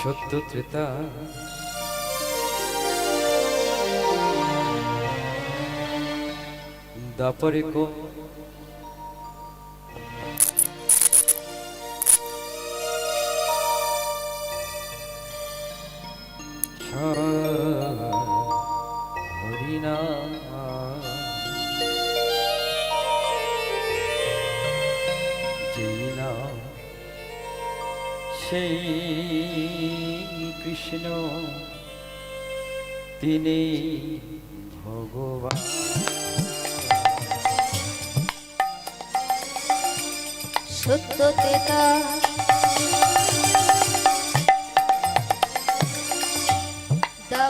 সত্য ত্রেতা। দাপরে কো হরিনা না সেই কৃষ্ণ তিনি ভগবান। সত্যতে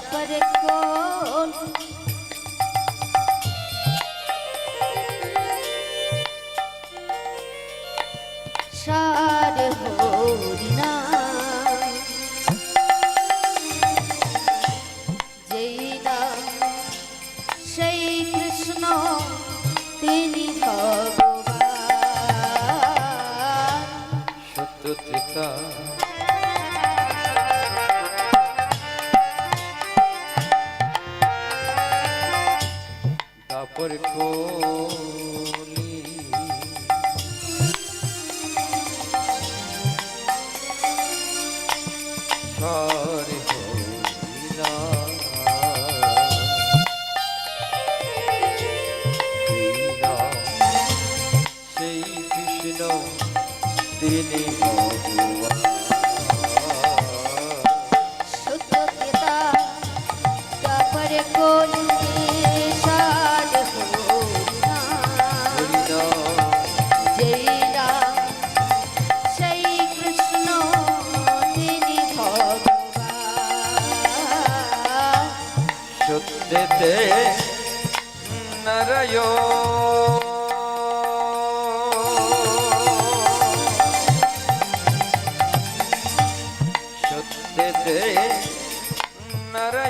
পর কোন সার হরি না যেই নাম সেই কৃষ্ণ তিনি ভগবান সত্য অপর কোলি সর সেই কৃষ্ণ দিলি মধুয়া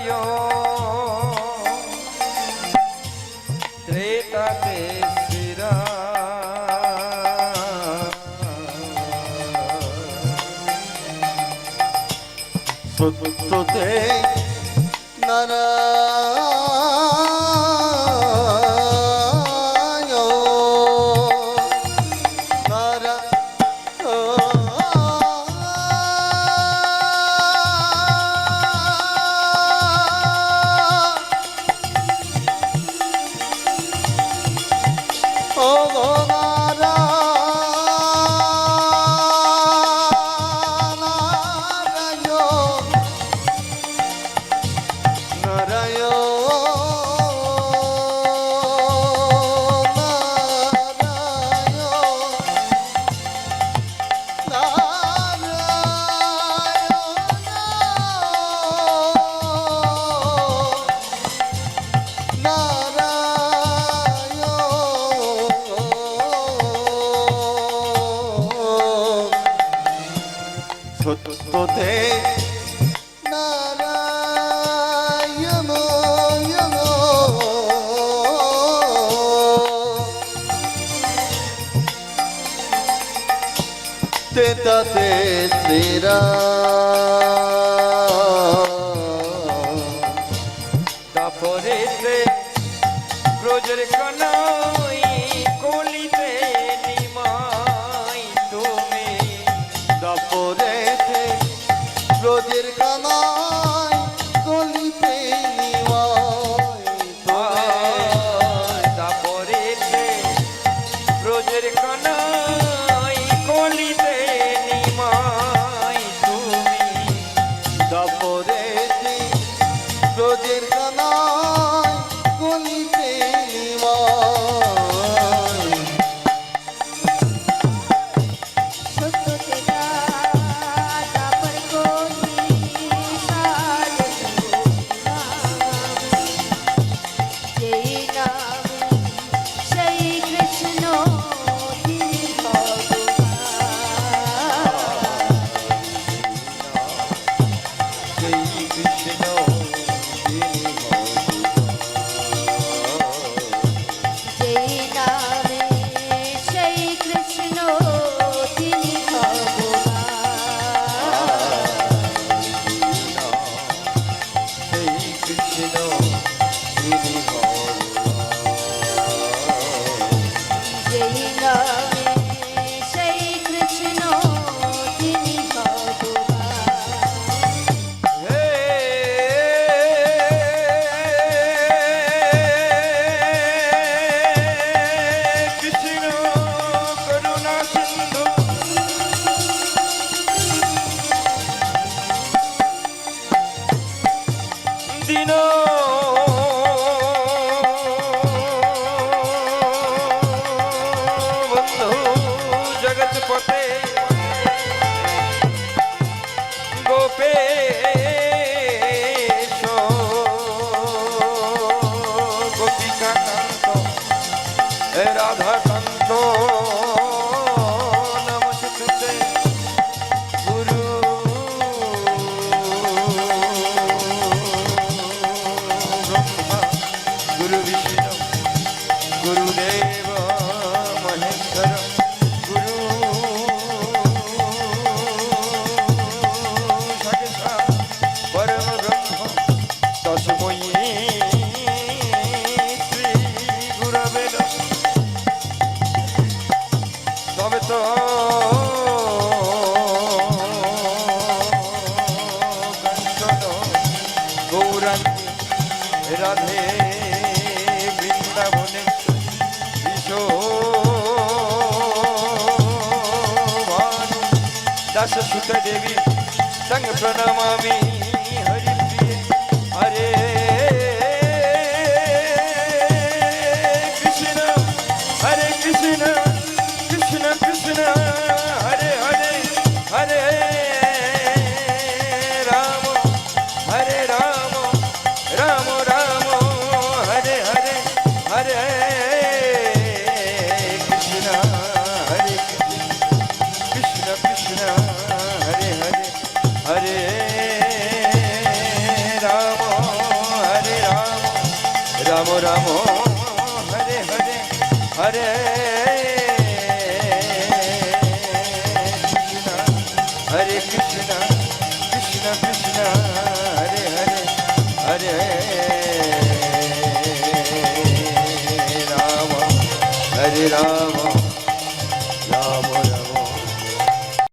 有 राधे श्री સુત દેવી સંગ પ્રણામી હરિપ્રિય હરે રામ રમો હરે હરે હરે